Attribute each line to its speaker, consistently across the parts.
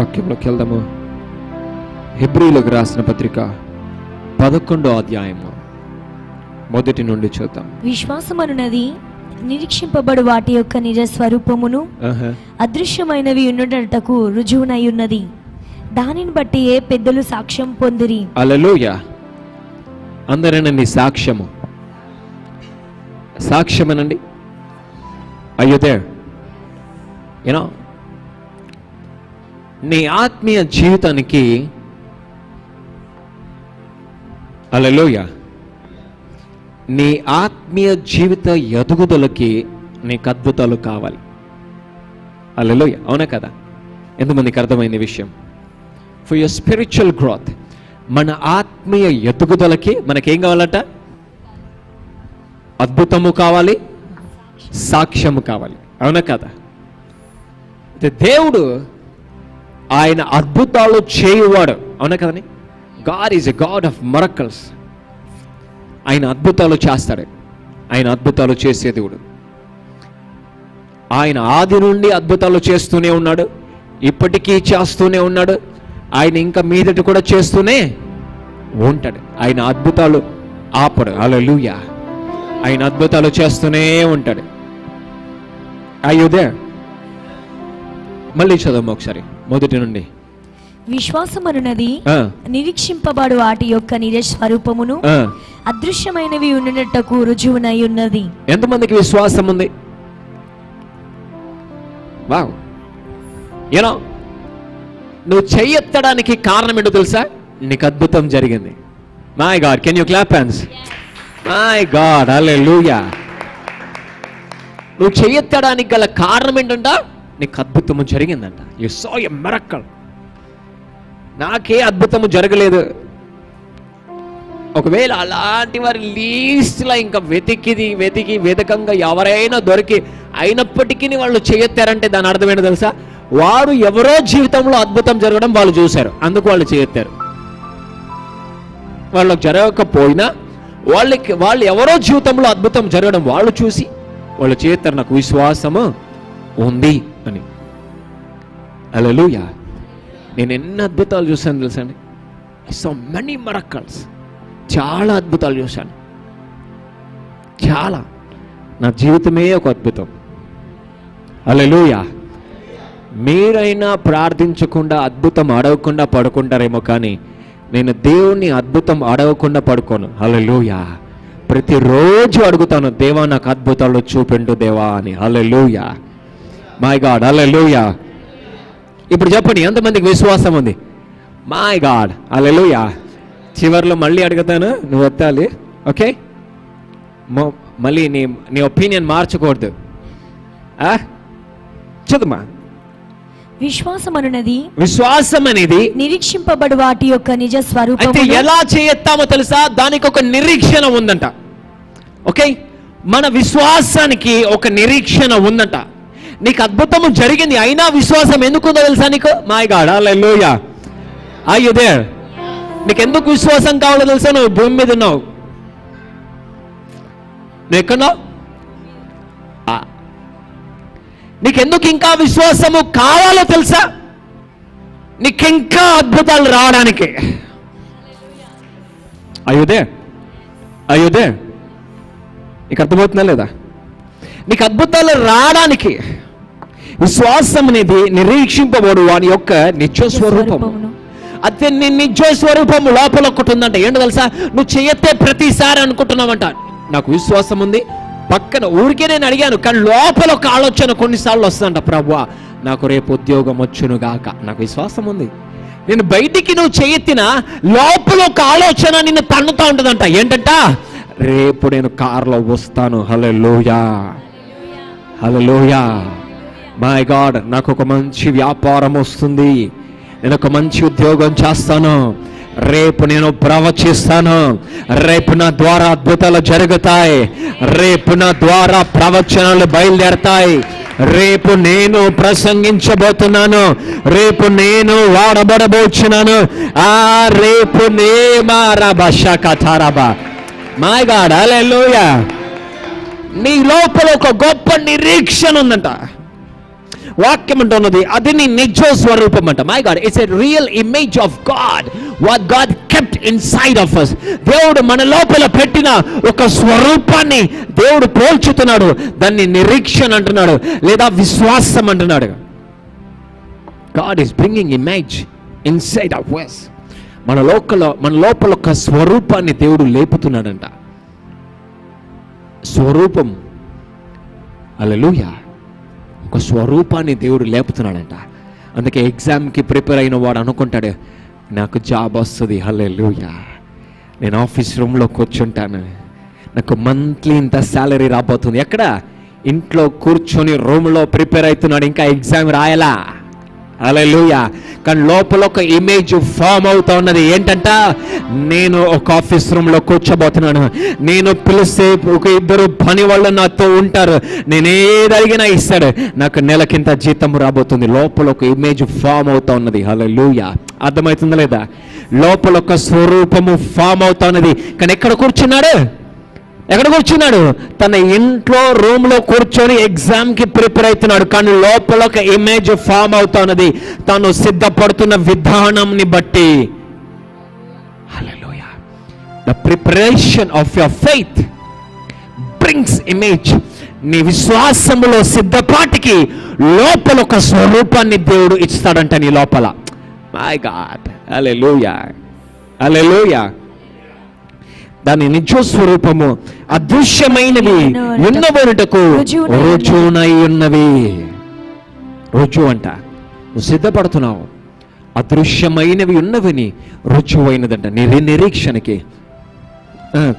Speaker 1: వాక్యంలోకి వెళ్దాము. హెబ్రిలకు రాసిన పత్రిక పదకొండో అధ్యాయము. మొదటి నుండి చూద్దాం.
Speaker 2: విశ్వాసమనున్నది నిరీక్షింపబడు వాటి యొక్క నిజ స్వరూపమును. అదృశ్యమైనవి ఉండుటకు రుజువునై ఉన్నది. దానిని బట్టి ఏ పెద్దలు సాక్ష్యం పొందిరి.
Speaker 1: అలలోయ. అందరనండి సాక్ష్యము. సాక్ష్యమనండి? అయ్యో దేర్ యూనో నీ ఆత్మీయ జీవితానికి అలలోయ నీ ఆత్మీయ జీవిత ఎదుగుదలకి నీకు అద్భుతాలు కావాలి. అలలోయ అవునా కదా? ఎంతమందికి అర్థమైంది ఈ విషయం? ఫర్ యువర్ స్పిరిచువల్ గ్రోత్ మన ఆత్మీయ ఎదుగుదలకి మనకేం కావాలట? అద్భుతము కావాలి సాక్ష్యము కావాలి. అవునా కదా? అయితే దేవుడు ఆయన అద్భుతాలు చేయువాడు. అవునా కదండి? God is a God of miracles ఆయన అద్భుతాలు చేస్తాడు. ఆయన అద్భుతాలు చేసే దేవుడు. ఆయన ఆది నుండి అద్భుతాలు చేస్తూనే ఉన్నాడు. ఇప్పటికీ చేస్తూనే ఉన్నాడు. ఆయన ఇంకా మీదటి కూడా చేస్తూనే ఉంటాడు. ఆయన అద్భుతాలు ఆపడు. అలలుయ ఆయన అద్భుతాలు చేస్తూనే ఉంటాడు. అయ్యుదే మళ్ళీ చదవము ఒకసారి. మొదటి నుండి.
Speaker 2: విశ్వాసమనున్నది నిరీక్షింపబడు వాటి యొక్క నిజ స్వరూపమును. అదృశ్యమైనవి ఉండుటకు రుజువునై ఉన్నది.
Speaker 1: ఎంతమందికి విశ్వాసం ఉంది వావ్ యూనో నువ్వు చెయ్యెత్తడానికి కారణం ఏంటో తెలుసా? నీకు అద్భుతం జరిగింది. My God can you clap hands my God అలే నువ్వు చెయ్యెత్తడానికి గల కారణం ఏంటంట? నీకు అద్భుతము జరిగిందంట. యు సో ఎ మెరక్కల్ నాకే అద్భుతము జరగలేదు. ఒకవేళ అలాంటి వారి లీస్ట్లో ఇంకా వెతికిది వెతికి వెతకంగా ఎవరైనా దొరికి అయినప్పటికీ వాళ్ళు చేయెత్తారంటే దాని అర్థం తెలుసా? వారు ఎవరో జీవితంలో అద్భుతం జరగడం వాళ్ళు చూశారు. అందుకు వాళ్ళు చేయెత్తారు. వాళ్ళకి జరగకపోయినా వాళ్ళకి వాళ్ళు ఎవరో జీవితంలో అద్భుతం జరగడం వాళ్ళు చూసి వాళ్ళు చేస్తారు నాకు విశ్వాసము ఉంది. అని. అలలుయా నేను ఎన్ని అద్భుతాలు చూశాను తెలుసండి సో మెనీ మరక్కల్స్ చాలా అద్భుతాలు చూశాను. చాలా. నా జీవితమే ఒక అద్భుతం. అలలుయా మీరైనా ప్రార్థించకుండా అద్భుతం అడగకుండా పడుకుంటారేమో కానీ నేను దేవుణ్ణి అద్భుతం అడగకుండా పడుకోను. అలలుయా ప్రతిరోజు అడుగుతాను దేవా నాకు అద్భుతాలు చూపిండు దేవా అని. హల్లెలూయా మై గాడ్ హల్లెలూయా ఇప్పుడు చెప్పండి ఎంతమందికి విశ్వాసం ఉంది? మై గాడ్ హల్లెలూయా చివర్లో మళ్ళీ అడుగుతాను నువ్వు ఎత్తాలి ఓకే? మళ్ళీ నీ నీ ఒపీనియన్ మార్చకూడదు? చదుమా
Speaker 2: విశ్వాసమనున్నది
Speaker 1: విశ్వాసం అనేది
Speaker 2: నిరీక్షింపబడు వాటి యొక్క నిజ
Speaker 1: అయితే
Speaker 2: స్వరూపమును
Speaker 1: ఎలా చేయెత్తామో తెలుసా? దానికి ఒక నిరీక్షణ ఉందంట. ఓకే? మన విశ్వాసానికి ఒక నిరీక్షణ ఉందంట. నీకు అద్భుతము జరిగింది అయినా విశ్వాసం ఎందుకుందో తెలుసా నీకు? మాయ్ గాడ్ హల్లెలూయ అయ్యో దేర్ నీకు ఎందుకు విశ్వాసం కావాలో తెలుసా? నువ్వు భూమి మీద ఉన్నావు. నువ్వు ఎక్కడున్నావు? ఆ. నీకెందుకు ఇంకా విశ్వాసము కావాలో తెలుసా? నీకింకా అద్భుతాలు రావడానికి. అయోదే అయోదే నీకు అర్థమవుతుందా లేదా? నీకు అద్భుతాలు రావడానికి. విశ్వాసం అనేది నిరీక్షింపబడు వాని యొక్క నిత్య స్వరూపము. అదే నీ నిజ స్వరూపం లోపల ఒకటి ఉందంట. ఏంటో తెలుసా? నువ్వు చేయతే ప్రతిసారి అనుకుంటున్నావంట. నాకు విశ్వాసం ఉంది. పక్కన ఊరికే నేను అడిగాను కానీ లోపల ఒక ఆలోచన కొన్నిసార్లు వస్తుందంట ప్రభు నాకు రేపు ఉద్యోగం వచ్చును గాక. నాకు విశ్వాసం ఉంది. నేను బయటికి నువ్వు చేయెత్తినా లోపల ఒక ఆలోచన నిన్ను తన్నుతా ఉంటుందంట. ఏంటంట? రేపు నేను కారులో వస్తాను. హలో లోయా హలోయా మై గాడ్ నాకు ఒక మంచి వ్యాపారం వస్తుంది. నేను ఒక మంచి ఉద్యోగం చేస్తాను. రేపు నేను ప్రవచిస్తాను. రేపు నా ద్వారా అద్భుతాలు జరుగుతాయి. రేపు నా ద్వారా ప్రవచనాలు బయలుదేరతాయి. రేపు నేను ప్రసంగించబోతున్నాను. రేపు నేను వాడబడబోచున్నాను. ఆ రేపు నే మారాబా షాకాచారాబా మై గాడ్ హల్లెలూయా నీ లోపల ఒక గొప్ప నిరీక్షణ ఉందంట. వాక్యం అంటున్నది అది నీ నిజ స్వరూపం అంట my God it's a real image of God what God kept inside of us దేవుడు మన లోపల పెట్టిన ఒక స్వరూపాన్ని దేవుడు పోల్చుతున్నాడు. దాన్ని నిరీక్షణ అంటున్నాడు. లేదా విశ్వాసం అంటున్నాడు. God is bringing image inside of us మన లోకల మన లోపల ఒక స్వరూపాన్ని దేవుడు లేపుతున్నాడంట. స్వరూపం. అలలుయ ఒక స్వరూపాన్ని దేవుడు లేపుతున్నాడంట. అందుకే ఎగ్జామ్కి ప్రిపేర్ అయిన వాడు అనుకుంటాడు నాకు జాబ్ వస్తుంది హలే లూయా నేను ఆఫీస్ రూమ్లో కూర్చుంటాను. నాకు మంత్లీ ఇంత శాలరీ రాబోతుంది. ఎక్కడ? ఇంట్లో కూర్చొని రూమ్లో ప్రిపేర్ అవుతున్నాడు ఇంకా ఎగ్జామ్ రాయలా? అలెలుయ కానీ లోపల ఒక ఇమేజ్ ఫామ్ అవుతా ఉన్నది. ఏంటంట? నేను ఒక ఆఫీస్ రూమ్లో కూర్చోబోతున్నాను. నేను పిలిస్తే ఒక ఇద్దరు పని వాళ్ళు నాతో ఉంటారు. నేను ఏది అడిగినా ఇస్తాడు. నాకు నెలకింత జీతం రాబోతుంది. లోపల ఒక ఇమేజ్ ఫామ్ అవుతా ఉన్నది. హల్లెలూయా అర్థమవుతుందా లేదా? లోపల ఒక స్వరూపము ఫామ్ అవుతా ఉన్నది. కానీ ఎక్కడ కూర్చున్నాడు? ఎక్కడ కూర్చున్నాడు తన ఇంట్లో రూమ్లో కూర్చొని ఎగ్జామ్కి ప్రిపేర్ అవుతున్నాడు. కానీ లోపల ఒక ఇమేజ్ ఫామ్ అవుతున్నది తను సిద్ధపడుతున్న విధానంని బట్టి. The preparation of your faith brings image నీ విశ్వాసములో సిద్ధపాటికి లోపల ఒక స్వరూపాన్ని దేవుడు ఇస్తాడంట నీ లోపల. మై గాడ్ అలెలుయా అలెలుయా దాని నిజ స్వరూపము అదృశ్యమైనవి ఉన్నవరుటకు రుజువునై ఉన్నవి. రుజువు అంట. నువ్వు సిద్ధపడుతున్నావు. అదృశ్యమైనవి ఉన్నవని రుజువైనదంట. నీ నిరీక్షణకి.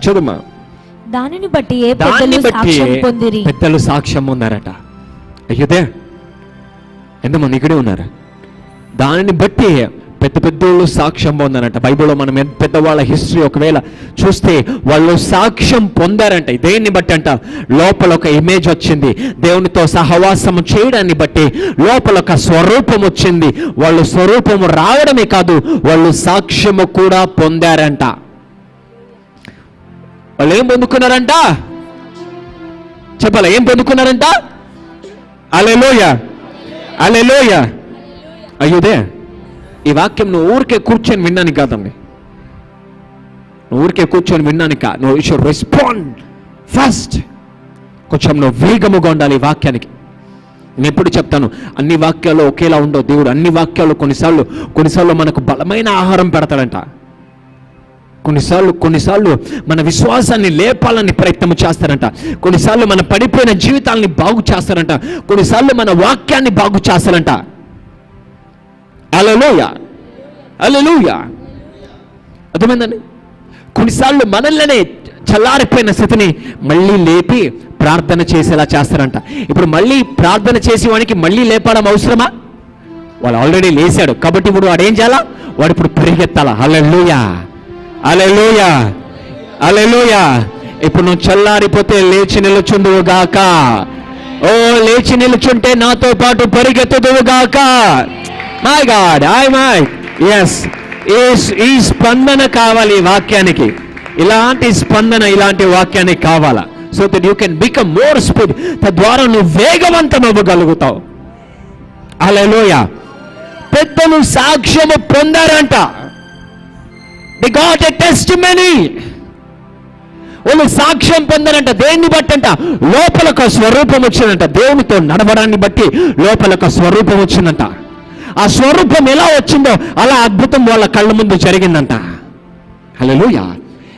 Speaker 1: చదుమా
Speaker 2: దానిని బట్టి
Speaker 1: దాన్ని బట్టి పెద్దలు సాక్ష్యం ఉన్నారట అయ్యోదే ఎంతమంది ఇక్కడే ఉన్నారు? దానిని బట్టి పెద్ద పెద్దోళ్ళు సాక్ష్యం పొందారంట. బైబిల్లో మనం ఎంత పెద్దవాళ్ళ హిస్టరీ ఒకవేళ చూస్తే వాళ్ళు సాక్ష్యం పొందారంట. దేన్ని బట్టి అంట లోపల ఒక ఇమేజ్ వచ్చింది. దేవునితో సహవాసం చేయడాన్ని బట్టి లోపల ఒక స్వరూపం వచ్చింది. వాళ్ళు స్వరూపము రావడమే కాదు వాళ్ళు సాక్ష్యము కూడా పొందారంట. వాళ్ళు ఏం పొందుకున్నారంట? చెప్పాలా? ఏం పొందుకున్నారంట? అలెలోయ అలెలోయ అయ్యోదే ఈ వాక్యం నువ్వు ఊరికే కూర్చొని విన్నాను కాదండి. నువ్వు ఊరికే కూర్చొని విన్నాను కా నువ్వు యూ షుడ్ రెస్పాండ్ ఫస్ట్ కొంచెం నువ్వు వేగముగా ఉండాలి ఈ వాక్యానికి. నేను ఎప్పుడు చెప్తాను అన్ని వాక్యాలు ఒకేలా ఉండవు దేవుడు. అన్ని వాక్యాలు కొన్నిసార్లు కొన్నిసార్లు మనకు బలమైన ఆహారం పెడతాడంట. కొన్నిసార్లు కొన్నిసార్లు మన విశ్వాసాన్ని లేపాలని ప్రయత్నం చేస్తారంట. కొన్నిసార్లు మన పడిపోయిన జీవితాలని బాగు చేస్తారంట. కొన్నిసార్లు మన వాక్యాన్ని బాగు చేస్తారంట. అలలోయ అలలోయ అర్థమైందండి? కొన్నిసార్లు మనల్నే చల్లారిపోయిన స్థితిని మళ్ళీ లేపి ప్రార్థన చేసేలా చేస్తారంట. ఇప్పుడు మళ్ళీ ప్రార్థన చేసేవానికి మళ్ళీ లేపడం అవసరమా? వాళ్ళు ఆల్రెడీ లేచాడు కాబట్టి ఇప్పుడు వాడు ఏం చేయాలా? వాడు ఇప్పుడు పరిగెత్తాలా? అలెలుయా అలెలుయా అలెలుయా ఇప్పుడు నువ్వు చల్లారిపోతే లేచి నిలుచుండువు గాక ఓ లేచి నిలుచుంటే నాతో పాటు పరిగెత్తుదువు గాక మై గాడ్ ఐ మై ఎస్ ఈ స్పందన కావాలి ఈ వాక్యానికి. ఇలాంటి స్పందన ఇలాంటి వాక్యానికి కావాలా? So that you can become more speed తద్వారా నువ్వు వేగవంతం అవ్వగలుగుతావు అలెలుయా పెద్దలు సాక్ష్యము పొందారంట. They got a test many వాళ్ళు సాక్ష్యం పొందారంట. దేన్ని బట్టి అంట లోపల ఒక స్వరూపం వచ్చిందంట. దేవునితో నడవడాన్ని బట్టి లోపల ఒక స్వరూపం వచ్చిందంట. ఆ స్వరూపం ఎలా వచ్చిందో అలా అద్భుతం వాళ్ళ కళ్ళ ముందు జరిగిందంట. హల్లెలూయా.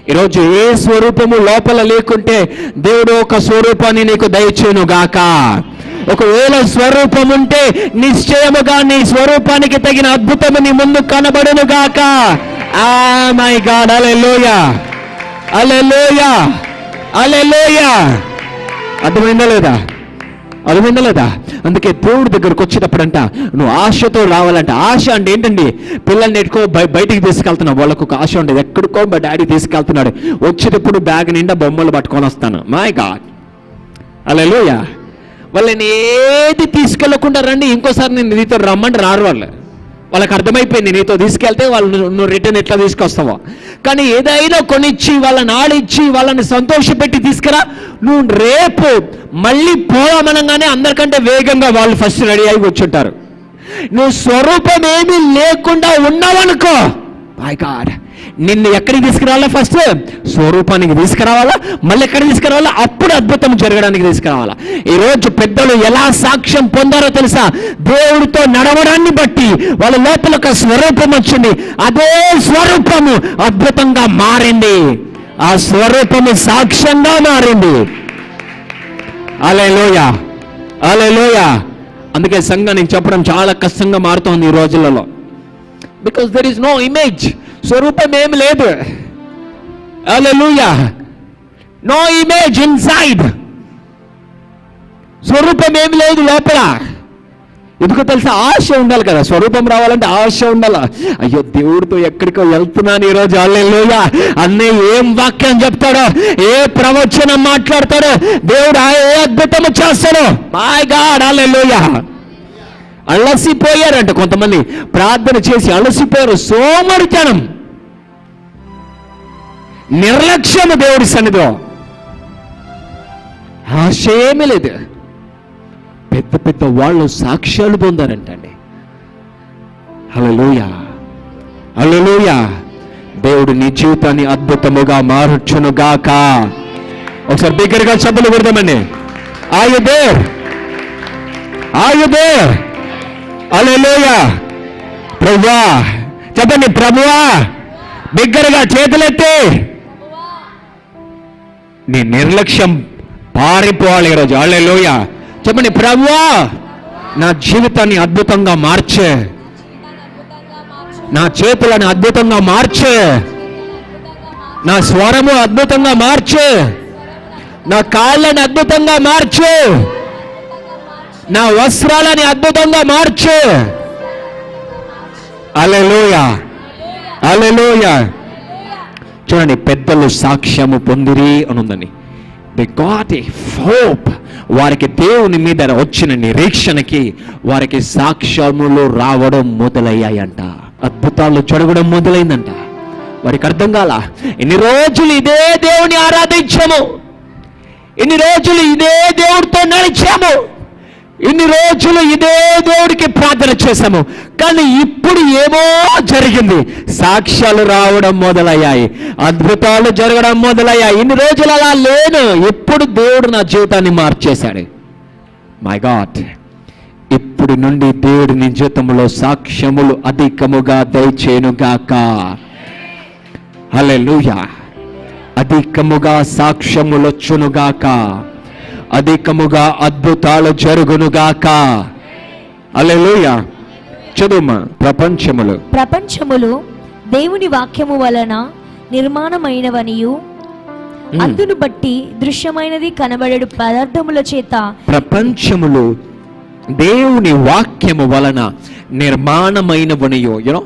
Speaker 1: ఈరోజు ఏ స్వరూపము లోపల లేకుంటే దేవుడు ఒక స్వరూపాన్ని నీకు దయచేను గాక ఒకవేళ స్వరూపం ఉంటే నిశ్చయముగా నీ స్వరూపానికి తగిన అద్భుతము నీ ముందు కనబడును గాక ఆ my God alleluia alleluia alleluia అర్థమైందా లేదా? అర్థమైందా లేదా? అందుకే దేవుడి దగ్గరకు వచ్చేటప్పుడంట నువ్వు ఆశతో రావాలంట. ఆశ అంటే ఏంటండి? పిల్లల్ని ఎట్టుకో బయ- బయటికి తీసుకెళ్తున్నావు. వాళ్ళకు ఒక ఆశ ఉండేది. ఎక్కడికో మా డాడీ తీసుకెళ్తున్నాడు. వచ్చేటప్పుడు బ్యాగ్ నిండా బొమ్మలు పట్టుకొని వస్తాను. మై గాడ్ అలెలోయా వాళ్ళని ఏది తీసుకెళ్ళకుండా రండి ఇంకోసారి నేను నీతో రమ్మంటే రారు వాళ్ళు. వాళ్ళకి అర్థమైపోయింది నీతో తీసుకెళ్తే వాళ్ళు నువ్వు- నువ్వు రిటర్న్ ఎట్లా తీసుకొస్తావో. కానీ ఏదైనా కొనిచ్చి వాళ్ళని ఆడిచ్చి వాళ్ళని సంతోషపెట్టి తీసుకురా. నువ్వు రేపు మళ్ళీ పోదామనగానే అందరికంటే వేగంగా వాళ్ళు ఫస్ట్ రెడీ అయి కూర్చుంటారు. నువ్వు స్వరూపం ఏమీ లేకుండా ఉన్నావనుకో బాయ్ గాడ్ నిన్ను ఎక్కడికి తీసుకురావాలా ఫస్ట్ స్వరూపానికి తీసుకురావాలా? మళ్ళీ ఎక్కడికి తీసుకురావాలా? అప్పుడు అద్భుతం జరగడానికి తీసుకురావాలా. ఈరోజు పెద్దలు ఎలా సాక్ష్యం పొందారో తెలుసా? దేవుడితో నడవడాన్ని బట్టి వాళ్ళ లోపల ఒక స్వరూపం వచ్చింది. అదే స్వరూపము అద్భుతంగా మారింది. ఆ స్వరూపము సాక్ష్యంగా మారింది. అలెలోయ లోయ లోయ అందుకే సంఘం నేను చెప్పడం చాలా కష్టంగా మారుతోంది ఈ రోజులలో. Because there is no image స్వరూపం ఏం లేదు. అలెలుయా నో ఇమేజ్ ఇన్సైడ్ స్వరూపం ఏం లేదు లోపల. ఎందుకో తెలుసా? ఆశ ఉండాలి కదా. స్వరూపం రావాలంటే ఆశ ఉండాలి. అయ్యో దేవుడితో ఎక్కడికో వెళ్తున్నాను ఈరోజు. అల్లెలుయా అన్నయ్య ఏం వాక్యం చెప్తాడో ఏ ప్రవచనం మాట్లాడతాడో దేవుడు ఏ అద్భుతము చేస్తాడో. మై గాడ్ అల్లెలుయా అలసిపోయారంట కొంతమంది. ప్రార్థన చేసి అలసిపోయారు. సోమరితనం. నిర్లక్ష్యము దేవుడి సన్నిధిలో. ఆశయమే లేదు. పెద్ద పెద్ద వాళ్ళు సాక్ష్యాలు పొందారంటండి. అలలోయ అలలోయ దేవుడు నీ జీవితాన్ని అద్భుతముగా మారుచును గాక ఒకసారి బిగ్గరగా శబ్దలు కొడదామండి. ఆయు దేర్ అలెలోయ ప్రభువా చెప్పండి ప్రభువా బిగ్గరగా చేతులెత్తి. నీ నిర్లక్ష్యం పారిపోవాలి ఈరోజు. అలెలోయ చెప్పండి ప్రభువా నా జీవితాన్ని అద్భుతంగా మార్చే. నా చేతులను అద్భుతంగా మార్చే. నా స్వరము అద్భుతంగా మార్చు. నా కాళ్ళను అద్భుతంగా మార్చు. నా వస్త్రాలని అద్భుతంగా మార్చు. అలెలోయ అలెలోయ చూడండి పెద్దలు సాక్ష్యము పొందిరి అని ఉందని ది గాట్ ఏ హోప్ వారికి దేవుని మీద వచ్చిన నిరీక్షణకి వారికి సాక్ష్యములు రావడం మొదలయ్యాయంట. అద్భుతాలు జరగడం మొదలైందంట. వారికి అర్థం కాల ఎన్ని రోజులు ఇదే దేవుని ఆరాధించాము. ఎన్ని రోజులు ఇదే దేవుడితో నడిచాము. ఇన్ని రోజులు ఇదే దేవుడికి ప్రార్థన చేశాము. కానీ ఇప్పుడు ఏమో జరిగింది. సాక్ష్యాలు రావడం మొదలయ్యాయి. అద్భుతాలు జరగడం మొదలయ్యాయి. ఇన్ని రోజులు అలా లేను. ఇప్పుడు దేవుడు నా జీవితాన్ని మార్చేశాడు. మై గాడ్ ఇప్పుడు నుండి దేవుడి నీ జీవితంలో సాక్ష్యములు అధికముగా దయచేనుగాక హల్లెలూయా అధికముగా సాక్ష్యములొచ్చునుగాక అధికముగా అద్భుతాలు జరుగునుగాక హల్లెలూయా. చదువుమా ప్రపంచములు.
Speaker 2: ప్రపంచములు దేవుని వాక్యము వలన నిర్మాణమైనవనియు. అందును బట్టి దృశ్యమైనది కనబడేడు పదార్థముల చేత.
Speaker 1: ప్రపంచములు దేవుని వాక్యము వలన నిర్మాణమైనవనియో. You know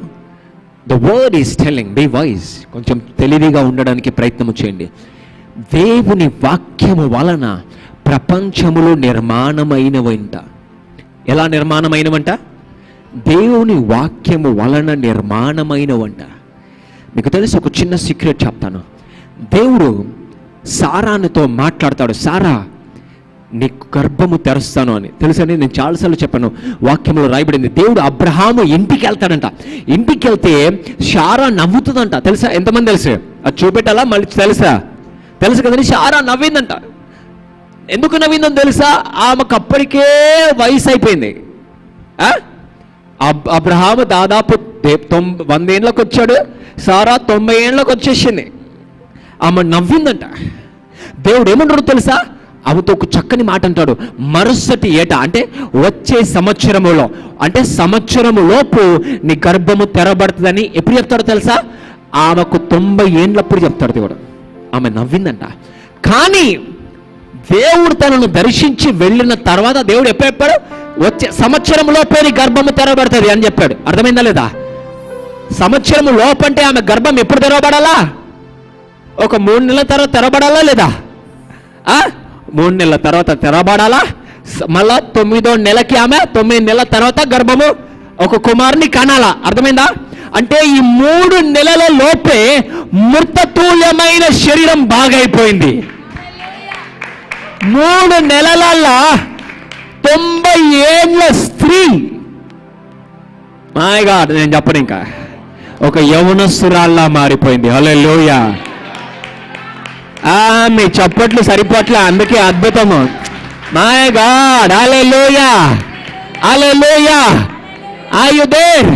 Speaker 1: the word is telling be wise కొంచెం తెలివిగా ఉండడానికి ప్రయత్నం చేయండి. దేవుని వాక్యము వలన ప్రపంచములు నిర్మాణమైనవంట. ఎలా నిర్మాణమైనవంట? దేవుని వాక్యము వలన నిర్మాణమైనవంట. మీకు తెలిసి ఒక చిన్న సీక్రెట్ చెప్తాను. దేవుడు సారానితో మాట్లాడతాడు సారా నీకు గర్భము తెరుస్తాను అని. తెలుసని నేను చాలాసార్లు చెప్పాను వాక్యంలో రాయబడింది. దేవుడు అబ్రహాము ఇంటికి వెళ్తాడంట ఇంటికి వెళ్తే షారా నవ్వుతుందంట. తెలుసా? ఎంతమంది తెలుసు? అది చూపెట్టాలా? మళ్ళీ తెలుసా? తెలుసు కదండి షారా నవ్విందంట. ఎందుకు నవ్విందని తెలుసా? ఆమెకు అప్పటికే వయసు అయిపోయింది. ఆ? అబ్రహాము దాదాపు దే- తొం వంద ఏళ్ళకి వచ్చాడు. సారా తొంభై ఏళ్ళకి వచ్చేసింది. ఆమె నవ్విందంట. దేవుడు ఏమంటాడు తెలుసా? ఆమెతో ఒక చక్కని మాట అంటాడు. మరుసటి ఏట అంటే వచ్చే సంవత్సరములో అంటే సంవత్సరము లోపు నీ గర్భము తెరబడుతుందని ఎప్పుడు చెప్తాడో తెలుసా? ఆమెకు తొంభై ఏండ్లప్పుడు చెప్తాడు దేవుడు. ఆమె నవ్విందంట. కానీ దేవుడు తనను దర్శించి వెళ్ళిన తర్వాత దేవుడు ఎప్పుడు చెప్పాడు? వచ్చే సంవత్సరం లోపే గర్భము తెరవబడుతుంది అని చెప్పాడు. అర్థమైందా లేదా? సంవత్సరం లోపంటే ఆమె గర్భం ఎప్పుడు తెరవబడాలా? ఒక మూడు నెలల తర్వాత తెరబడాలా లేదా? మూడు నెలల తర్వాత తెరబడాలా మళ్ళా తొమ్మిదో నెలకి ఆమె తొమ్మిది నెలల తర్వాత గర్భము ఒక కుమారుని కనాలా. అర్థమైందా? అంటే ఈ మూడు నెలల లోపే మృతతుల్యమైన శరీరం బాగైపోయింది. మూడు నెలలల్లా తొంభై ఏళ్ళ స్త్రీ. మాయగా నేను చెప్పను ఇంకా. ఒక యవనస్తురాల్లా మారిపోయింది. హలో లోయ మీ చప్పట్లు సరిపోట్లే అందుకే అద్భుతము. మాయగాడ్ గాడ్ అలే లోయ అలే లోయ ఆయుదేర్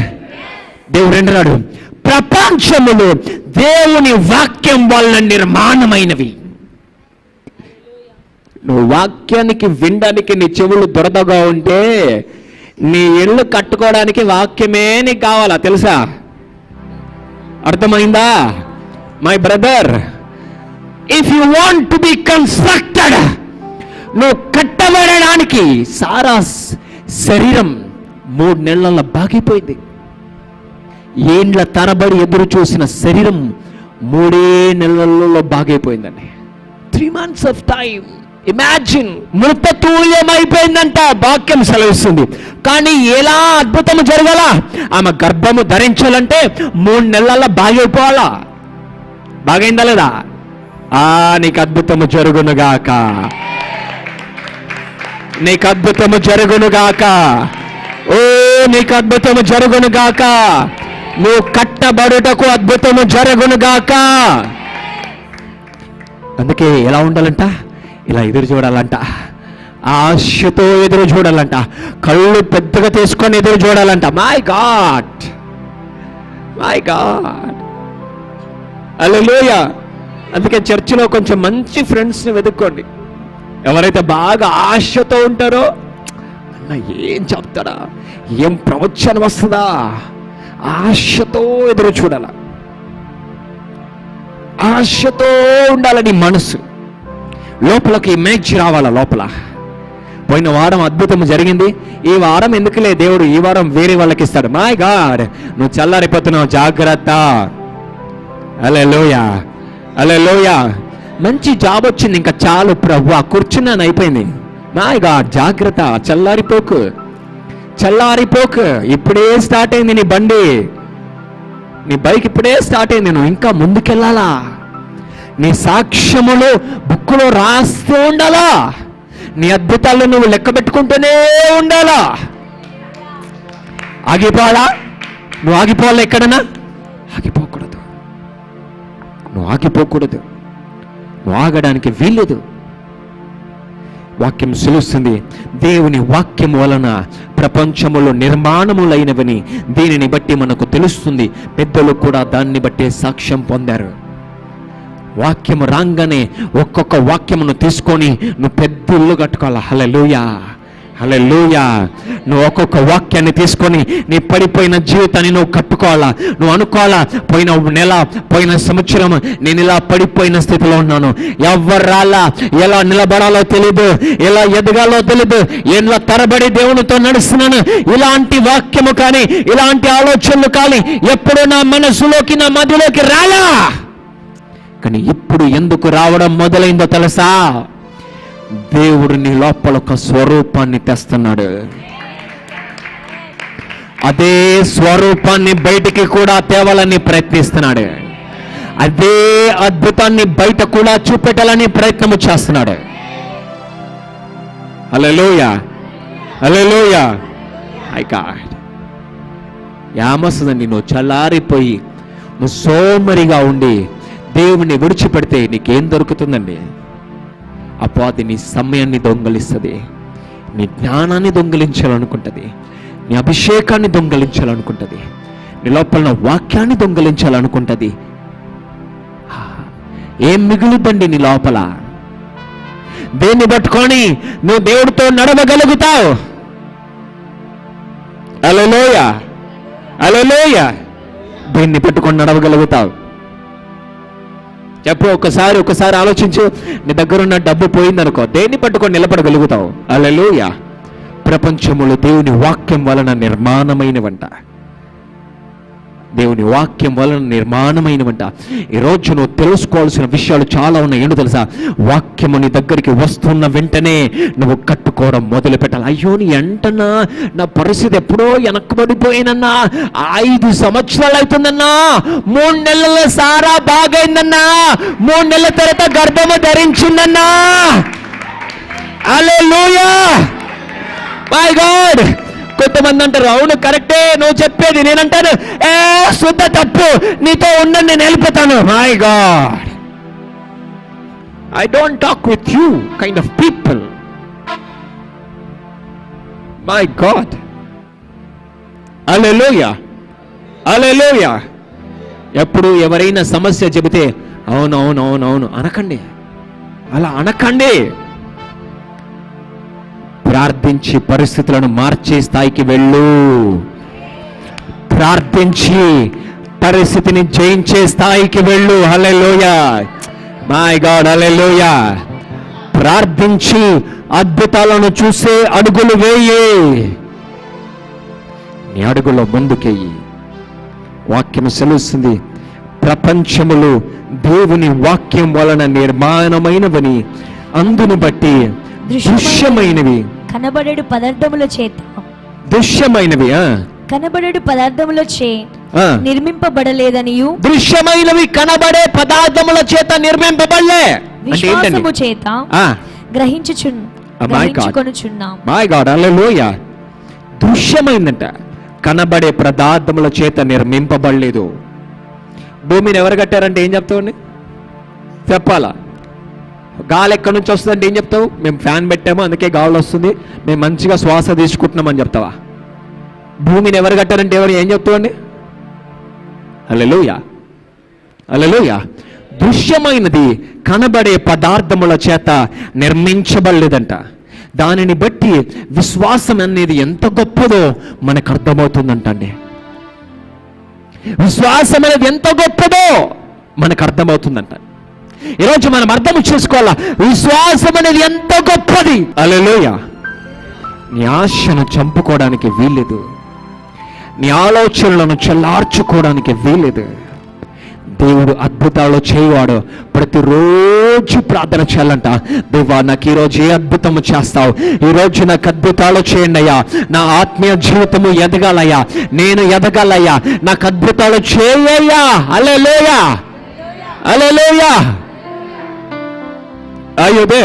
Speaker 1: దేవుడు అంటున్నాడు ప్రపంచములు దేవుని వాక్యం వలన నిర్మాణమైనవి. నువ్వు వాక్యానికి వినడానికి నీ చెవులు దురదగా ఉంటే నీ ఇళ్ళు కట్టుకోవడానికి వాక్యమే నీకు కావాలా తెలుసా? అర్థమైందా? My brother if you want to be constructed నువ్వు కట్టబడడానికి సారా శరీరం మూడు నెలల బాగిపోయింది. ఏండ్ల తరబడి ఎదురు చూసిన శరీరం మూడే నెలలలో బాగైపోయిందండి. Three months of time imagine అయిపోయిందంట వాక్యం సెలవిస్తుంది. కానీ ఎలా అద్భుతం జరగాల? ఆమె గర్భము ధరించాలంటే మూడు నెలల బాగైపోవాలా? బాగైందా లేదా? ఆ నీకు అద్భుతము జరుగునుగాక. నీకు అద్భుతము జరుగునుగాక. ఓ నీకు అద్భుతము జరుగునుగాక. నువ్వు కట్టబడుటకు అద్భుతము జరుగునుగాక. అందుకే ఎలా ఉండాలంట? ఇలా ఎదురు చూడాలంట. ఆశతో ఎదురు చూడాలంట. కళ్ళు పెద్దగా తీసుకొని ఎదురు చూడాలంట. My God my God hallelujah అందుకే చర్చిలో కొంచెం మంచి ఫ్రెండ్స్ని వెతుక్కోండి. ఎవరైతే బాగా ఆశతో ఉంటారో అన్న ఏం చెప్తాడా? ఏం ప్రవచనం వస్తుందా? ఆశతో ఎదురు చూడాల. ఆశతో ఉండాలని మనసు. లోపలికి ఇమేజ్ రావాల లోపల? పోయిన వారం అద్భుతం జరిగింది. ఈ వారం ఎందుకులే దేవుడు? ఈ వారం వేరే వాళ్ళకి ఇస్తాడు. మై గాడ్ నువ్వు చల్లారిపోతున్నావు. జాగ్రత్త. అలే లోయ అలే లోయ మంచి జాబ్ వచ్చింది. ఇంకా చాలు ప్రభు. కూర్చున్నాను అయిపోయింది. మై గాడ్ జాగ్రత్త. చల్లారిపోకు. చల్లారిపోకు. ఇప్పుడే స్టార్ట్ అయింది నీ బండి. నీ బైక్ ఇప్పుడే స్టార్ట్ అయింది. నువ్వు ఇంకా ముందుకెళ్ళాలా? నీ సాక్ష్యములు బుక్లో రాస్తూ ఉండాలా? నీ అద్భుతాలు నువ్వు లెక్క పెట్టుకుంటూనే ఉండాలా? ఆగిపోవాలా? నువ్వు ఆగిపోవాలా ఎక్కడన్నా? ఆగిపోకూడదు. నువ్వు ఆగిపోకూడదు. నువ్వు ఆగడానికి వీల్లేదు. వాక్యం సెలుస్తుంది దేవుని వాక్యం వలన ప్రపంచములో నిర్మాణములైనవని దీనిని బట్టి మనకు తెలుస్తుంది. పెద్దలు కూడా దాన్ని బట్టే సాక్ష్యం పొందారు. వాక్యము రాగానే ఒక్కొక్క వాక్యమును తీసుకొని నువ్వు పెద్ద ఇల్లు కట్టుకోవాలి? హలలుయా హలలుయా నువ్వు ఒక్కొక్క వాక్యాన్ని తీసుకొని నీ పడిపోయిన జీవితాన్ని నువ్వు కట్టుకోవాలా నువ్వు అనుకోవాలా? పోయిన నెల పోయిన సంవత్సరం నేను ఇలా పడిపోయిన స్థితిలో ఉన్నాను. ఎవరు రాలా? ఎలా నిలబడాలో తెలీదు. ఎలా ఎదగాలో తెలీదు. ఎలా తరబడి దేవునితో నడుస్తున్నాను? ఇలాంటి వాక్యము కానీ ఇలాంటి ఆలోచనలు కానీ ఎప్పుడు నా మనసులోకి నా మధ్యలోకి రాలా? కానీ ఇప్పుడు ఎందుకు రావడం మొదలైందో తెలుసా? దేవుడు నీ లోపల ఒక స్వరూపాన్ని తెస్తున్నాడు. అదే స్వరూపాన్ని బయటికి కూడా తేవాలని ప్రయత్నిస్తున్నాడు. అదే అద్భుతాన్ని బయట కూడా చూపెట్టాలని ప్రయత్నము చేస్తున్నాడు. హల్లెలూయా! లోయ ఐ గాడ్ యామస్తుందండి నువ్వు చల్లారిపోయి నువ్వు సోమరిగా ఉండి దేవుని విడిచిపెడితే నీకేం దొరుకుతుందండి? అపాది నీ సమయాన్ని దొంగలిస్తుంది. నీ జ్ఞానాన్ని దొంగలించాలనుకుంటుంది. నీ అభిషేకాన్ని దొంగలించాలనుకుంటుంది. నీ లోపల వాక్యాన్ని దొంగలించాలనుకుంటుంది. ఏం మిగులుద్దండి నీ లోపల? దేన్ని పట్టుకొని నువ్వు దేవుడితో నడవగలుగుతావు? అలలోయ! అలలోయ! దేన్ని పట్టుకొని నడవగలుగుతావు? చెప్పు ఒకసారి ఒకసారి ఆలోచించు. నీ దగ్గర ఉన్న డబ్బు పోయిందనుకో దేన్ని పట్టుకొని నిలబడగలుగుతావు? అలలోయ ప్రపంచములో దేవుని వాక్యం వలన నిర్మాణమైనవంట. దేవుని వాక్యం వలన నిర్మాణమైనవంట. ఈరోజు నువ్వు తెలుసుకోవాల్సిన విషయాలు చాలా ఉన్నాయి. ఏంటో తెలుసా? వాక్యము నీ దగ్గరికి వస్తున్న వెంటనే నువ్వు కట్టుకోవడం మొదలు పెట్టాలి. అయ్యో నీ ఎంటన్నా నా పరిస్థితి ఎప్పుడో వెనక్కబడిపోయినన్నా ఐదు సంవత్సరాలు అవుతుందన్నా మూడు నెలల సారా బాగైందన్నా మూడు నెలల తర్వాత గర్భము ధరించిందన్నా. అలే లూయా మై గాడ్ కొంతమంది అంటారు అవును కరెక్టే నువ్వు చెప్పేది నేనంటాను. ఏ శుద్ధ తప్పు నీతో ఉన్న నేను వెళ్ళిపోతాను my God I don't talk with you kind of people my God hallelujah hallelujah ఎప్పుడు ఎవరైనా సమస్య చెబితే అవును అవును అవును అవును అనకండి. అలా అనకండి. ప్రార్థించి పరిస్థితులను మార్చే స్థాయికి వెళ్ళు. ప్రార్థించి పరిస్థితిని జయించే స్థాయికి వెళ్ళు. హల్లెలూయ. My God hallelujah. ప్రార్థించి అద్భుతాలను చూసే అడుగులు వేయి. నీ అడుగులో ముందుకెయ్యి. వాక్యం సెలుస్తుంది ప్రపంచములు దేవుని వాక్యం వలన నిర్మాణమైనవని అందును బట్టి దృశ్యమైనవి.
Speaker 2: కనబడేడు పదార్థముల చేత.
Speaker 1: దృశ్యమైనవి
Speaker 2: కనబడేడు పదార్థముల చే
Speaker 1: ఆ.
Speaker 2: నిర్మింపబడలేదనియు.
Speaker 1: దృశ్యమైనవి కనబడే పదార్థముల చేత నిర్మింపబడలే.
Speaker 2: విశ్వాసము చేత
Speaker 1: ఆ,
Speaker 2: గ్రహించుచున్
Speaker 1: my God.
Speaker 2: గ్రహించుకొనుచున్నాం.
Speaker 1: మై గాడ్ దృశ్యమైందంట. కనబడే పదార్థముల చేత నిర్మింపబడలేదు. భూమిని ఎవరు కట్టారంటే ఏం చెప్తావండి చెప్పాలా? గాలి ఎక్కడి నుంచి వస్తుందంటే ఏం చెప్తావు? మేము ఫ్యాన్ పెట్టాము అందుకే గాలి వస్తుంది. మేము మంచిగా శ్వాస తీసుకుంటున్నామని చెప్తావా? భూమిని ఎవరు కట్టారంటే ఎవరు ఏం చెప్తావండి? అల్లెలుయా అల్లెలుయా దృశ్యమైనది కనబడే పదార్థముల చేత నిర్మించబడలేదంట. దానిని బట్టి విశ్వాసం అనేది ఎంత గొప్పదో మనకు అర్థమవుతుందంటండి. విశ్వాసం అనేది ఎంత గొప్పదో మనకు అర్థమవుతుందంట. ఈరోజు మనం అర్థం చేసుకోవాలా? విశ్వాసం అనేది ఎంత గొప్పది? అలెలోయ నీ ఆశను చంపుకోవడానికి వీల్లేదు. నీ ఆలోచనలను చల్లార్చుకోవడానికి వీల్లేదు. దేవుడు అద్భుతాలు చేయవాడు. ప్రతిరోజు ప్రార్థన చేయాలంట. దేవా నాకు ఈరోజు ఏ అద్భుతము చేస్తావు? ఈరోజు నాకు అద్భుతాలు చేయండి అయ్యా. నా ఆత్మీయ జీవితము ఎదగాలయ్యా. నేను ఎదగాలయ్యా. నాకు అద్భుతాలు చేయయ్యా అలెలోయా అలెలోయా అయ్యోదే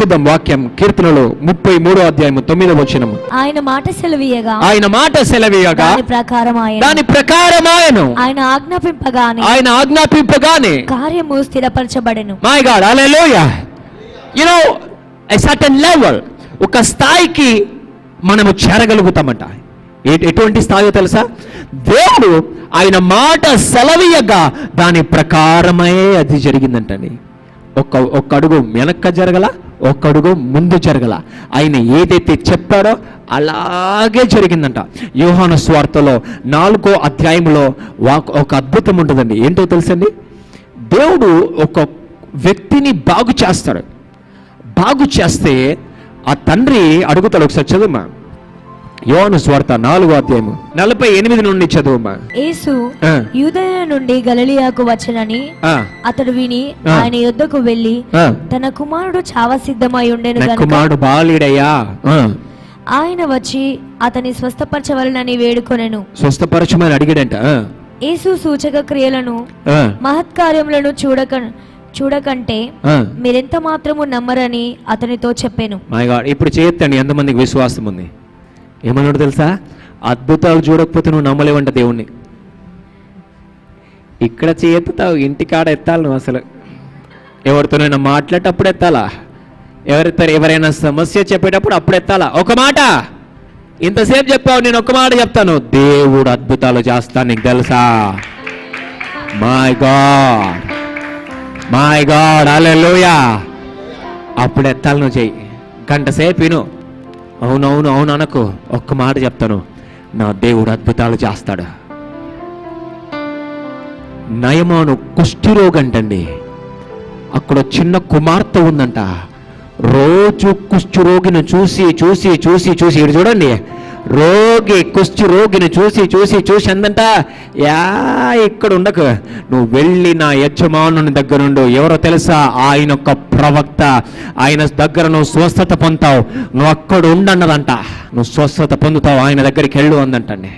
Speaker 1: చూద్దాం వాక్యం కీర్తనలో ముప్పై మూడో అధ్యాయము తొమ్మిదో వచ్చినము
Speaker 2: ఆయన మాట సెలవీయగా.
Speaker 1: ఆయన మాట సెలవీయగా.
Speaker 2: దాని ప్రకారం ఆయన.
Speaker 1: దాని ప్రకారం ఆయను.
Speaker 2: ఆయన ఆజ్ఞాపింపగానే.
Speaker 1: ఆయన ఆజ్ఞాపింపగానే.
Speaker 2: కార్యము స్థిరపరచబడెను.
Speaker 1: My God hallelujah you know a certain level ఒక స్థాయికి మనము చేరగలుగుతామంట. ఎటువంటి స్థాయో తెలుసా? దేవుడు ఆయన మాట సెలవీయగా దాని ప్రకారమే అది జరిగిందంటండి ఒక్క ఒక్క అడుగు వెనక్క జరగల ఒక్క అడుగు ముందు జరగల. ఆయన ఏదైతే చెప్పాడో అలాగే జరిగిందంట. యోహాను స్వార్థలో నాలుగో అధ్యాయంలో వాక్ ఒక అద్భుతం ఉంటుందండి. ఏంటో తెలుసండి? దేవుడు ఒక వ్యక్తిని బాగు చేస్తాడు. బాగు చేస్తే ఆ తండ్రి అడుగుతాడు ఒకసారి చదువుమా? యోహాను స్వార్థ నాలుగో అధ్యాయము. నలభై ఎనిమిది నుండి చదువుమా?
Speaker 2: యేసు. యూదయ నుండి గలిలియాకు వచ్చనని అతడు విని. ఆయన యుద్ధకు వెళ్ళి
Speaker 1: ఆ.
Speaker 2: తన కుమారుడు చావ సిద్ధమై ఉండెను
Speaker 1: కుమారుడు బాలుడయ్యా.
Speaker 2: ఆయన వచ్చి అతని స్వస్థపరచవలనని వేడుకొనెను.
Speaker 1: స్వస్థపరచమని అడిగాడంట.
Speaker 2: యేసు సూచక క్రియలను మహత్కార్యములను చూడక చూడకంటే. మీరెంత మాత్రము నమ్మరని అతనితో చెప్పాను.
Speaker 1: మై గాడ్ ఇప్పుడు చేయొద్దండి ఎంతమందికి విశ్వాసం ఉంది? ఏమన్నాడు తెలుసా? అద్భుతాలు చూడకపోతే నువ్వు నమ్మలేవంట దేవుణ్ణి. ఇక్కడ చేయెత్తుతావు ఇంటికాడ ఎత్తాలి నువ్వు అసలు. ఎవరితోనైనా మాట్లాడేటప్పుడు ఎత్తాలా? ఎవరితో ఎవరైనా సమస్య చెప్పేటప్పుడు అప్పుడు ఎత్తాలా? ఒక మాట! ఇంతసేపు చెప్పావు నేను ఒక మాట చెప్తాను. దేవుడు అద్భుతాలు చేస్తాను నీకు తెలుసా? My God my God hallelujah అప్పుడు ఎత్తాలి నువ్వు చెయ్యి. గంట సేపు విను. అవునవును అవును అనకు ఒక్క మాట చెప్తాను. నా దేవుడు అద్భుతాలు చేస్తాడు. నయమాను కుష్ఠిరోగంటండి. అక్కడ చిన్న కుమార్తె ఉందంట. రోజు కుష్ఠరోగిని చూసి చూసి చూసి చూసి ఇటు చూడండి. రోగి కుష్టి రోగిని చూసి చూసి చూసి అందంట యా ఇక్కడ ఉండకు నువ్వు వెళ్ళి నా యజమానుని దగ్గరుండు. ఎవరో తెలుసా? ఆయన యొక్క ప్రవక్త. ఆయన దగ్గర నువ్వు స్వస్థత పొందుతావు. నువ్వు అక్కడ ఉండన్నదంట. నువ్వు స్వస్థత పొందుతావు. ఆయన దగ్గరికి వెళ్ళు అందంటండి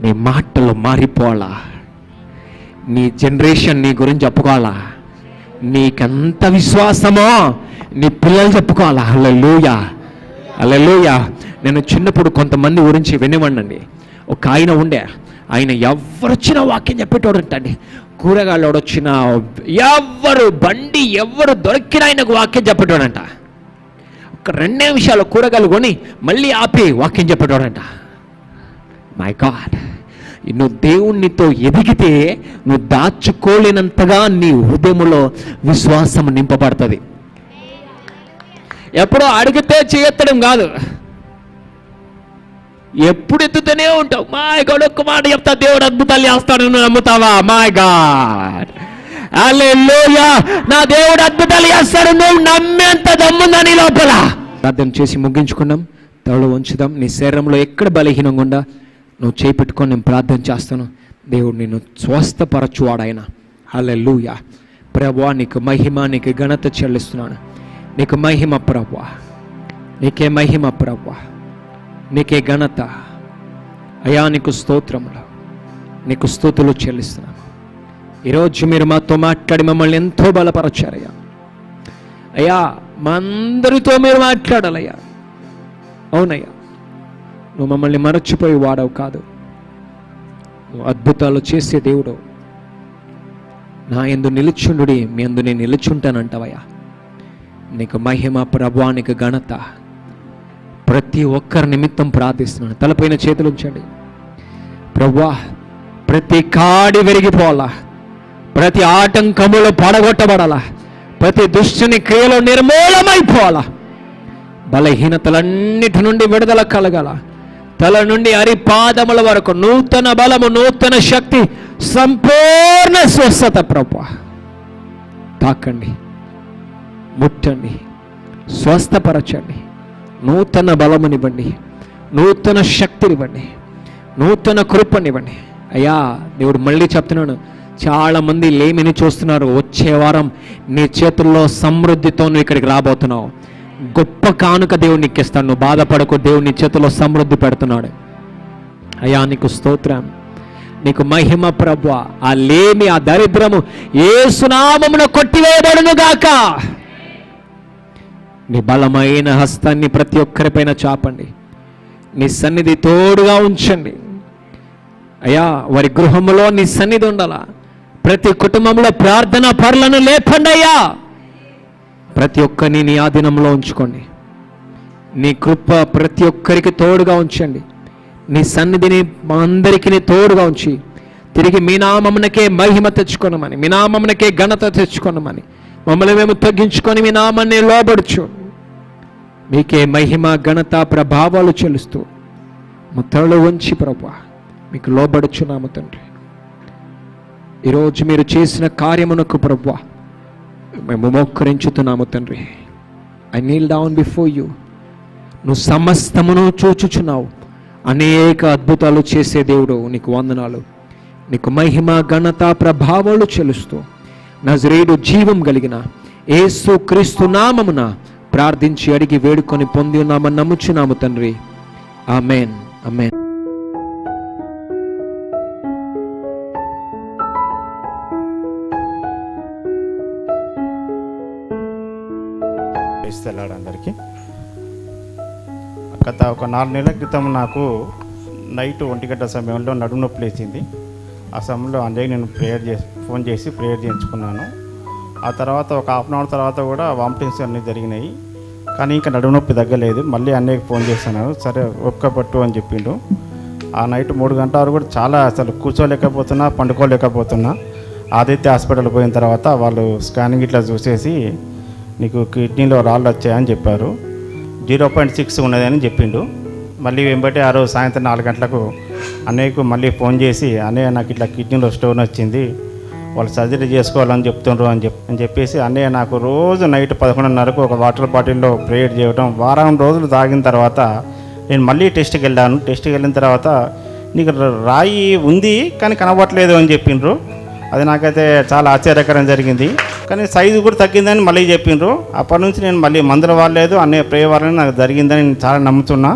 Speaker 1: నీ మాటలు మారిపోవాలా? నీ జనరేషన్ నీ గురించి చెప్పుకోవాలా? నీకెంత విశ్వాసమో నీ పిల్లలు చెప్పుకోవాలా. అల్లెలుయా అల్లెలుయా నేను చిన్నప్పుడు కొంతమంది గురించి వినివ్వండి ఒక ఆయన ఉండే. ఆయన ఎవరొచ్చినా వాక్యం చెప్పేటోడంటండి. కూరగాయలు వచ్చిన ఎవరు బండి ఎవరు దొరికిన ఆయనకు వాక్యం చెప్పేటోడంట. ఒక రెండే నిమిషాలు కూరగాయలు కొని మళ్ళీ ఆపి వాక్యం చెప్పేటోడంట. మై గాడ్ నువ్వు దేవుణ్ణితో ఎదిగితే నువ్వు దాచుకోలేనంతగా నీ హృదయములో విశ్వాసం నింపబడుతుంది. ఎప్పుడో అడిగితే చేయెత్తడం కాదు. ఎప్పుడు ఎత్తుతూనే ఉంటావు. మా గాడ్ ఒక్క మాట చెప్తా దేవుడు అద్భుతాలు చేస్తాడు నువ్వు నమ్ముతావా? మా గాడ్. హల్లెలూయా. నా దేవుడు అద్భుతాలు చేస్తాడు నువ్వు నమ్మేంత దమ్ముందా నీ లోపల? ప్రార్థన చేసి ముగించుకున్నాం. తవడు ఉంచుదాం. నీ శరీరంలో ఎక్కడ బలహీనంగా ఉందా నువ్వు చేపెట్టుకొని నేను ప్రార్థన చేస్తాను. దేవుడు నిన్ను స్వస్థపరచువాడైనా. ఆయన హల్లెలూయా. ప్రభా నీకు మహిమ నీకు ఘనత చెల్లిస్తున్నాను. నీకు మహిమ ప్రభా. నీకే మహిమ ప్రభా. నీకే ఘనత. అయా నీకు స్తోత్రములు. నీకు స్తోతులు చెల్లిస్తున్నాను. ఈరోజు మీరు మాతో మాట్లాడి మమ్మల్ని ఎంతో బలపరచారయ్యా. అయ్యా మా అందరితో మీరు మాట్లాడాలయ్యా. అవునయ్యా. నువ్వు మమ్మల్ని మరచిపోయి వాడవు కాదు. నువ్వు అద్భుతాలు చేసే దేవుడు నా ఎందు నిలుచుండుడి మీ ఎందు నేను నిలుచుంటానంటవయ్యా. నీకు మహిమ ప్రభానికి ఘనత. ప్రతి ఒక్కరి నిమిత్తం ప్రార్థిస్తున్నాను. తలపైన చేతులు ఉంచండి. ప్రభా ప్రతి కాడి విరిగిపోవాలా? ప్రతి ఆటంకములు పడగొట్టబడాలా? ప్రతి దుష్టుని క్రియలు నిర్మూలమైపోవాలా? బలహీనతలన్నిటి నుండి విడుదల కలగాల? తల నుండి అరిపాదముల వరకు నూతన బలము నూతన శక్తి సంపూర్ణ స్వస్థత ప్రభు. తాకండి ముట్టండి స్వస్థపరచండి నూతన బలమునివ్వండి నూతన శక్తినివ్వండి నూతన కృపనివ్వండి. అయ్యా దేవుడు మళ్ళీ చెప్తున్నాను చాలామంది లేమిని చూస్తున్నారు వచ్చే వారం నీ చేతుల్లో సమృద్ధితో నువ్వు ఇక్కడికి రాబోతున్నావు. గొప్ప కానుక దేవుడు నీకు నువ్వు బాధపడకు దేవుని చేతిలో సమృద్ధి పెడుతున్నాడు. అయ్యా నీకు స్తోత్రం. నీకు మహిమ ప్రభు. ఆ లేమి ఆ దరిద్రము ఏ సునామమున కొట్టివేయబడును గాక నీ బలమైన హస్తాన్ని ప్రతి ఒక్కరిపైన చాపండి. నీ సన్నిధి తోడుగా ఉంచండి. అయ్యా వారి గృహములో నీ సన్నిధి ఉండాలా? ప్రతి కుటుంబంలో ప్రార్థన పరులను లేపండి అయ్యా. ప్రతి ఒక్కరిని నీ ఆధీనంలో ఉంచుకోండి. నీ కృప ప్రతి ఒక్కరికి తోడుగా ఉంచండి. నీ సన్నిధిని మా అందరికీ తోడుగా ఉంచి తిరిగి మీ నామమునకే మహిమ తెచ్చుకోనమని మీ నామమునకే ఘనత తెచ్చుకొనమని మమ్మల్ని మేము తగ్గించుకొని మీ నామాన్ని లోబడుచు. మీకే మహిమ ఘనత ప్రభావాలు చెల్లిస్తూ మొత్తంలో ఉంచి ప్రభా మీకు లోబడుచున్నాము తండ్రి. ఈరోజు మీరు చేసిన కార్యమునకు ప్రభా మేము మోక్కరించుతున్నాము తండ్రి. I kneel down before you నువ్వు సమస్తమును చూచుచున్నావు. అనేక అద్భుతాలు చేసే దేవుడు నీకు వందనాలు. నీకు మహిమ ఘనత ప్రభావాలు చెలుస్తూ నజరేడు జీవం కలిగిన ఏసు క్రీస్తు నామమున ప్రార్థించి అడిగి వేడుకొని పొంది ఉన్నామని నమ్ముచున్నాము తండ్రి. ఆమెన్. అమెన్
Speaker 3: ఇస్తాడు అందరికీ. గత ఒక నాలుగు నెలల క్రితం నాకు నైట్ ఒంటిగంట సమయంలో నడుము నొప్పి లేచింది. ఆ సమయంలో అంజయ్ నేను ప్రేయర్ చేసి ఫోన్ చేసి ప్రేయర్ చేయించుకున్నాను. ఆ తర్వాత ఒక హాఫ్ అన్ అవర్ తర్వాత కూడా వామిటింగ్స్ అన్నీ జరిగినాయి. కానీ ఇంకా నడుము నొప్పి తగ్గలేదు. మళ్ళీ అన్నయ్యకి ఫోన్ చేశాను. సరే ఒక్క పట్టు అని చెప్పిండు. ఆ నైట్ మూడు గంటల వరకు కూడా చాలా అసలు కూర్చోలేకపోతున్నా పండుకోలేకపోతున్నా. ఆదిత్య హాస్పిటల్ పోయిన తర్వాత వాళ్ళు స్కానింగ్ ఇట్లా చూసేసి నీకు కిడ్నీలో రాళ్ళు వచ్చాయని చెప్పారు. జీరో పాయింట్ సిక్స్ ఉన్నదని చెప్పిండు. మళ్ళీ వెంబటి ఆ రోజు సాయంత్రం నాలుగు గంటలకు అన్నయ్యకు మళ్ళీ ఫోన్ చేసి అన్నయ్య నాకు ఇట్లా కిడ్నీలో స్టోన్ వచ్చింది. వాళ్ళు సర్జరీ చేసుకోవాలని చెప్తుండ్రు అని చెప్పి అని చెప్పేసి అన్నయ్య నాకు రోజు నైట్ పదకొండున్నరకు ఒక వాటర్ బాటిల్లో ప్రేయర్ చేయడం వారం రోజులు తాగిన తర్వాత నేను మళ్ళీ టెస్ట్కి వెళ్ళాను. టెస్ట్కి వెళ్ళిన తర్వాత నీకు రాయి ఉంది కానీ కనబడట్లేదు అని చెప్పిండ్రు. అది నాకైతే చాలా ఆశ్చర్యకరం జరిగింది. కానీ సైజు కూడా తగ్గిందని మళ్ళీ చెప్పిండ్రు. అప్పటి నుంచి నేను మళ్ళీ మందులు వాడలేదు అనే ప్రే వాళ్ళని నాకు జరిగిందని నేను చాలా నమ్ముతున్నా.